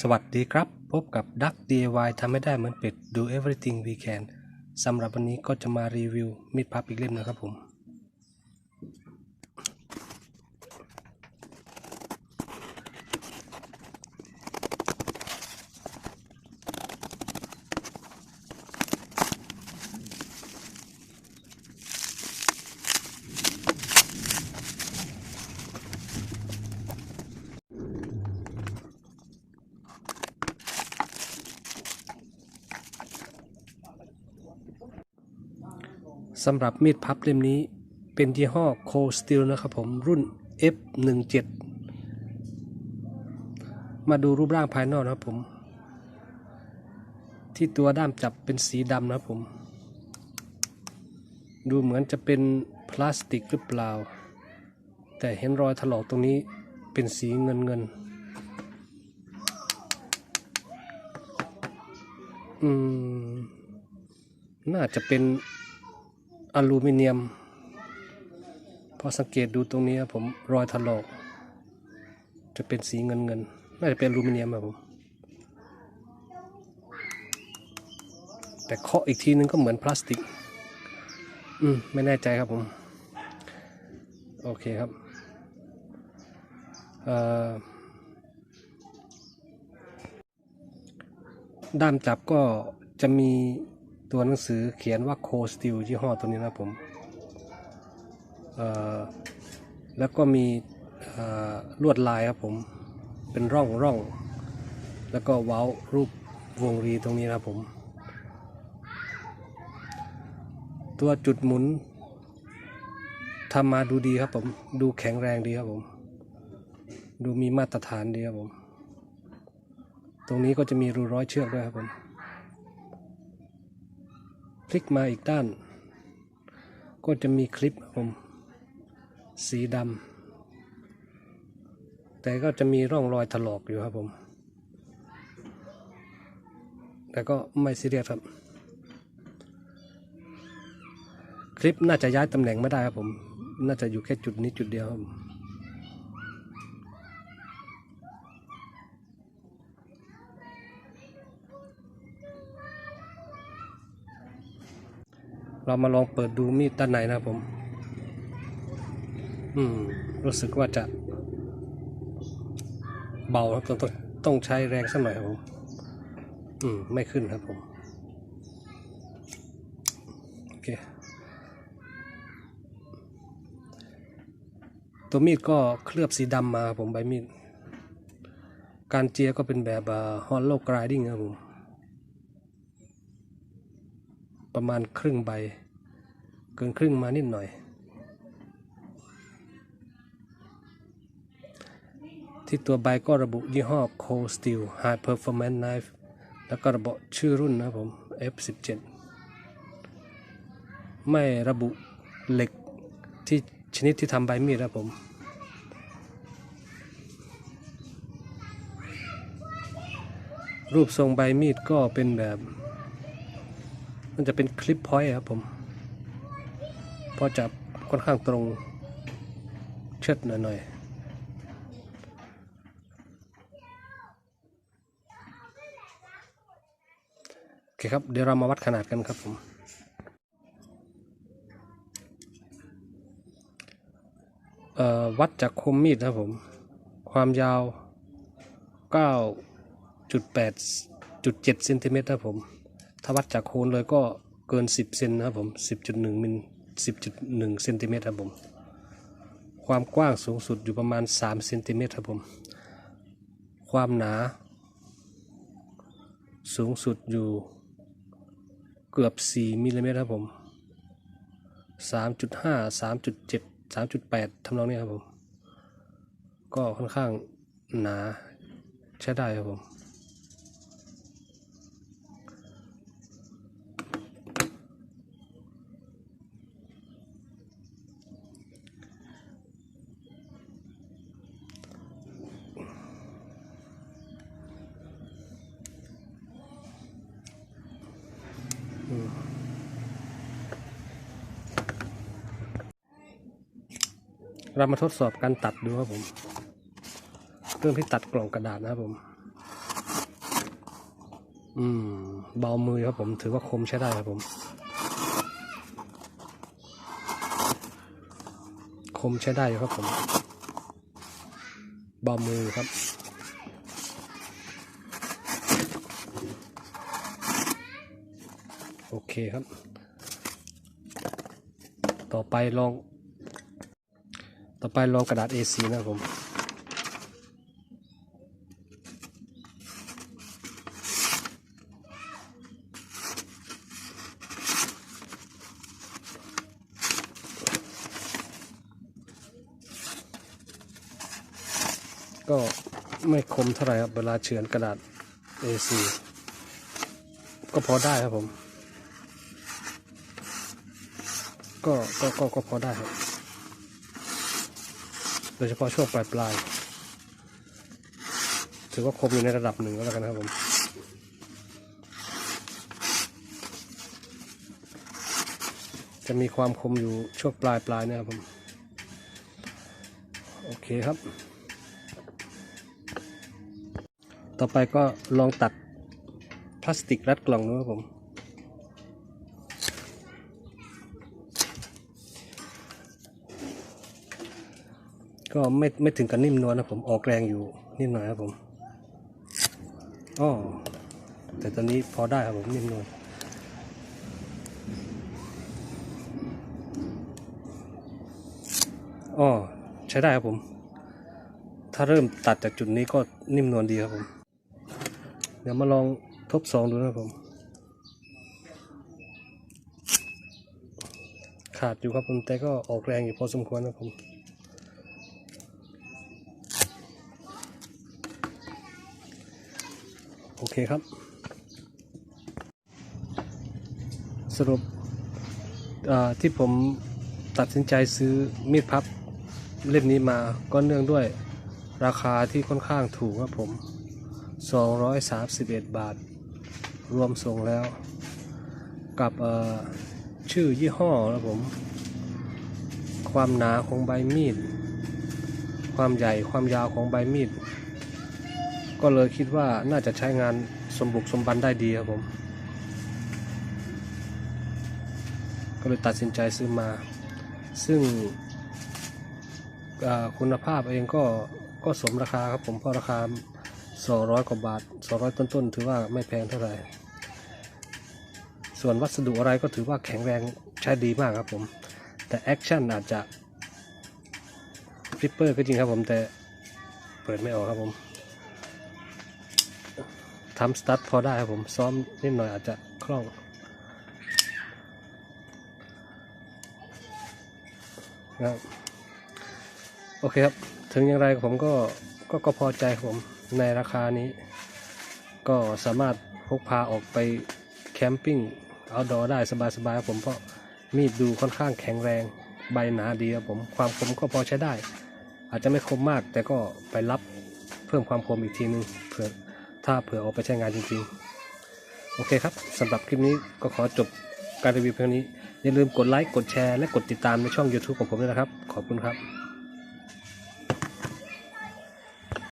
สวัสดีครับ พบกับ Duck DIY ทำให้ได้เหมือนเป็ด Do everything we can สำหรับวันนี้ก็จะมารีวิวมีดพับอีกเล่มนะครับผม สำหรับมีดพับเล่มนี้เป็นยี่ห้อ Cold Steel นะครับผมรุ่น F17 มาดูรูปร่างภายนอกนะครับผม ที่ตัวด้ามจับเป็นสีดำนะครับผม ดูเหมือนจะเป็นพลาสติกหรือเปล่า แต่เห็นรอยถลอกตรงนี้เป็นสีเงินเงินๆอืม น่าจะเป็น อลูมิเนียม พอสังเกตดูตรงนี้ผมรอยถลอกจะเป็นสีเงินเงินน่าจะเป็นอลูมิเนียมครับผม แต่เคาะอีกทีนึงก็เหมือนพลาสติก อืม ไม่แน่ใจครับผม โอเคครับ ด้ามจับก็จะมี ตัวหนังสือเขียนว่าโคสติลยี่ห้อตัวนี้นะผมแล้วก็มีลวดลายครับผมเป็นร่องร่อง แล้วก็เว้ารูปวงรีตรงนี้นะผม ตัวจุดหมุนทำมาดูดีครับผม ดูแข็งแรงดีครับผม ดูมีมาตรฐานดีครับผม ตรงนี้ก็จะมีรูร้อยเชือกด้วยครับผม ลิกมาอีกด้าน ก็จะมีคลิปผมสีดำแต่ก็จะมีร่องรอยถลอกอยู่ครับผม แต่ก็ไม่ซีเรียสครับ คลิปน่าจะย้ายตำแหน่งไม่ได้ครับผม น่าจะอยู่แค่จุดนี้จุดเดียวครับ เรามาลองเปิดดูมีดด้านในนะครับผม อืม รู้สึกว่าจะเบาครับต้องต้องต้องใช้แรงสักหน่อยครับผม อืม ไม่ขึ้นครับผม โอเค ตัวมีดก็เคลือบสีดำมาครับผมใบมีด การเจียก็เป็นแบบฮอลโลกรายดิ้งครับผม ประมาณครึ่งใบ เกินครึ่งมานิดหน่อย ที่ตัวใบก็ระบุยี่ห้อ Cold Steel High Performance Knife แล้วก็ระบุชื่อรุ่นนะครับผม F17 ไม่ระบุเหล็กที่ชนิดที่ทำใบมีดนะครับผมรูปทรงใบมีดก็เป็นแบบ มันจะเป็นคลิปพอยต์ครับผม พอจับค่อนข้างตรงเชิดหน่อยๆโอเคครับเดี๋ยวเรามาวัดขนาดกันครับผมวัดจากคมมีดนะครับผม ความยาว 9.8.7เซนติเมตรครับผม ถ้าวัดจากโคนเลยก็เกิน 10เซนนะครับผม10.1มิล10.1เซนติเมตรครับผม ความกว้างสูงสุดอยู่ประมาณ3เซนติเมตรครับผม ความหนา สูงสุดอยู่เกือบ 4มิลลิเมตรครับผม 3.5 3.7 3.8ทำนองนี้ครับผม ก็ค่อนข้างหนาใช้ได้ครับผม เรามาทดสอบการตัดดูครับผมเริ่มที่ตัดกล่องกระดาษนะครับผม อืม เบามือครับผม ถือว่าคมใช้ได้ครับผม คมใช้ได้ครับผม เบามือครับโอเคครับ ต่อไปลอง ต่อไปลองกระดาษ A4 นะครับผมก็ไม่คมเท่าไหร่ครับ เวลาเฉือนกระดาษ A4 ก็พอได้ครับผม ก็ก็ก็ก็พอได้ครับ ดยเฉพาะช่วงปลายปลายๆถือว่าคมอยู่ในระดับหนึ่งก็แล้วกันนะครับผมจะมีความคมอยู่ช่วงปลายปลายๆนี่ยครับผม โอเคครับ ต่อไปก็ลองตัดพลาสติกรัดกล่องดูครับผม ก็ไม่ไม่ถึงกับนิ่มนวลนะผมออกแรงอยู่นิดหน่อยครับผมอ๋อแต่ตอนนี้พอได้ครับผมนิ่มนวลอ๋อใช้ได้ครับผม ถ้าเริ่มตัดจากจุดนี้ก็นิ่มนวลดีครับผม เดี๋ยวมาลองทดสองดูนะครับผม ขาดอยู่ครับผมแต่ก็ออกแรงอยู่พอสมควรนะครับผม โอ เคครับ สรุปที่ผมตัดสินใจซื้อมีดพับเล่มนี้มาก็เนื่องด้วยราคาที่ค่อนข้างถูกครับผม 231 บาท รวมส่งแล้ว กับชื่อยี่ห้อครับผม ความหนาของใบมีด ความใหญ่ความยาวของใบมีด ก็เลยคิดว่าน่าจะใช้งานสมบุกสมบันได้ดีครับผม ก็เลยตัดสินใจซื้อมา ซึ่งคุณภาพเองก็ก็สมราคาครับผมเพราะราคา 200 กว่าบาท 200 ต้นๆ ถือว่าไม่แพงเท่าไหร่ ส่วนวัสดุอะไรก็ถือว่าแข็งแรงใช้ดีมากครับผม แต่แอคชั่นอาจจะฟลิปเปอร์ก็จริงครับผมแต่เปิดไม่ออกครับผม ทำสตาร์ทพอได้ครับผมซ้อมนิดหน่อยอาจจะคล่องนะครับ โอเคครับ ถึงอย่างไรผมก็ก็ก็พอใจครับผมในราคานี้ ก็สามารถพกพาออกไปแคมปิ้งเอาดอได้สบายๆครับผมเพราะมีดดูค่อนข้างแข็งแรงใบหนาดีครับผมความคมก็พอใช้ได้ อาจจะไม่คมมากแต่ก็ไปรับเพิ่มความคมอีกทีนึงเผื่อ ถ้าเผื่อเอาไปใช้งานจริงๆ โอเคครับสำหรับคลิปนี้ก็ขอจบการรีวิวเพียงนี้ อย่าลืมกดไลค์ กดแชร์ และกดติดตามในช่อง YouTube ของผมด้วยนะครับ ขอบคุณครับ